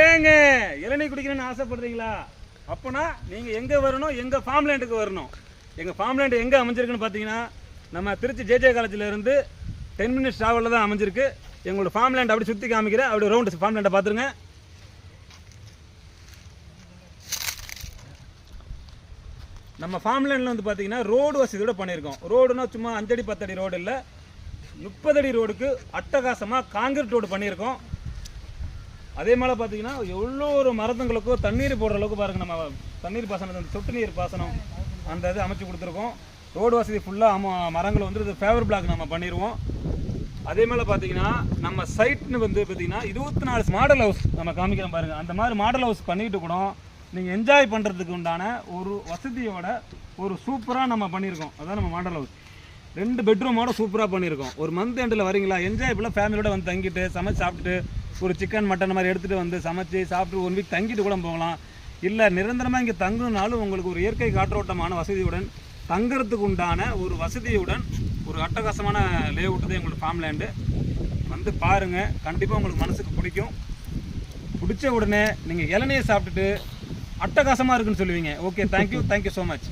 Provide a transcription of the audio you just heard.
ஏங்க இளநீ குடிக்கணும்னு ஆசைப்படுறீங்களா? அப்போனா நீங்கள் எங்கே வரணும்? எங்கள் ஃபார்ம்லேண்டுக்கு வரணும்? எங்கள் ஃபார்ம் லேண்டு எங்கே அமைஞ்சிருக்குன்னு பார்த்தீங்கன்னா நம்ம திருச்சி ஜேஜே காலேஜிலேருந்து டென் மினிட்ஸ் ட்ராவலில் தான் அமைஞ்சிருக்கு. எங்களோட ஃபார்ம்லேண்ட் அப்படி சுற்றி காமிக்கிறேன். அப்படி ரவுண்டு ஃபார்ம்லேண்டை பார்த்துருங்க நம்ம ஃபார்ம்லேண்டில் வந்து பார்த்தீங்கன்னா ரோடு வசதியோட பண்ணியிருக்கோம். ரோடுனா சும்மா அஞ்சடி பத்தடி ரோடு இல்லை. முப்பதடி ரோடுக்கு அட்டகாசமாக காங்கிரீட் ரோடு பண்ணியிருக்கோம். அதே மாதிரி பார்த்தீங்கன்னா எவ்வளோ ஒரு மரத்துங்களுக்கோ தண்ணீர் போடுற அளவுக்கு பாருங்க நம்ம தண்ணீர் பாசனம் சொட்டு நீர் பாசனம் அந்த இது அமைச்சு கொடுத்துருக்கோம். ரோடு வசதி ஃபுல்லாக அம மரங்கள் வந்து இது ஃபேவர் பிளாக் நம்ம பண்ணிடுவோம் அதே மாதிரி பார்த்தீங்கன்னா நம்ம சைட்னு வந்து பார்த்தீங்கன்னா இருபத்தி நாலு மாடல் ஹவுஸ் நம்ம காமிக்கிறோம் பாருங்கள் அந்த மாதிரி மாடல் ஹவுஸ் பண்ணிக்கிட்டு கூட நீங்கள் என்ஜாய் பண்ணுறதுக்கு உண்டான ஒரு வசதியோட ஒரு சூப்பராக நம்ம பண்ணியிருக்கோம் அதான் நம்ம மாடல் ஹவுஸ் ரெண்டு பெட்ரூமோட சூப்பராக பண்ணியிருக்கோம் ஒரு மந்த் எண்டில் வரீங்களா? என்ஜாய் ஃபுல்லாக ஃபேமிலியோட வந்து தங்கிட்டு சமைச்சு சாப்பிட்டுட்டு ஒரு சிக்கன் மட்டன் மாதிரி எடுத்துகிட்டு வந்து சமைச்சு சாப்பிட்டு ஒன் வீக் தங்கிட்டு கூட போகலாம். இல்லை நிரந்தரமாக இங்கே தங்குனாலும் உங்களுக்கு ஒரு இயற்கை காற்றோட்டமான வசதியுடன் தங்குறதுக்கு உண்டான ஒரு வசதியுடன் ஒரு அட்டகாசமான லே அவுட் தான் எங்களோட ஃபார்ம் லேண்டு வந்து பாருங்கள் கண்டிப்பாக உங்களுக்கு மனசுக்கு பிடிக்கும். பிடிச்ச உடனே நீங்கள் இளநியை சாப்பிட்டுட்டு அட்டகாசமாக இருக்குன்னு சொல்லுவீங்க. Okay thank you thank you so much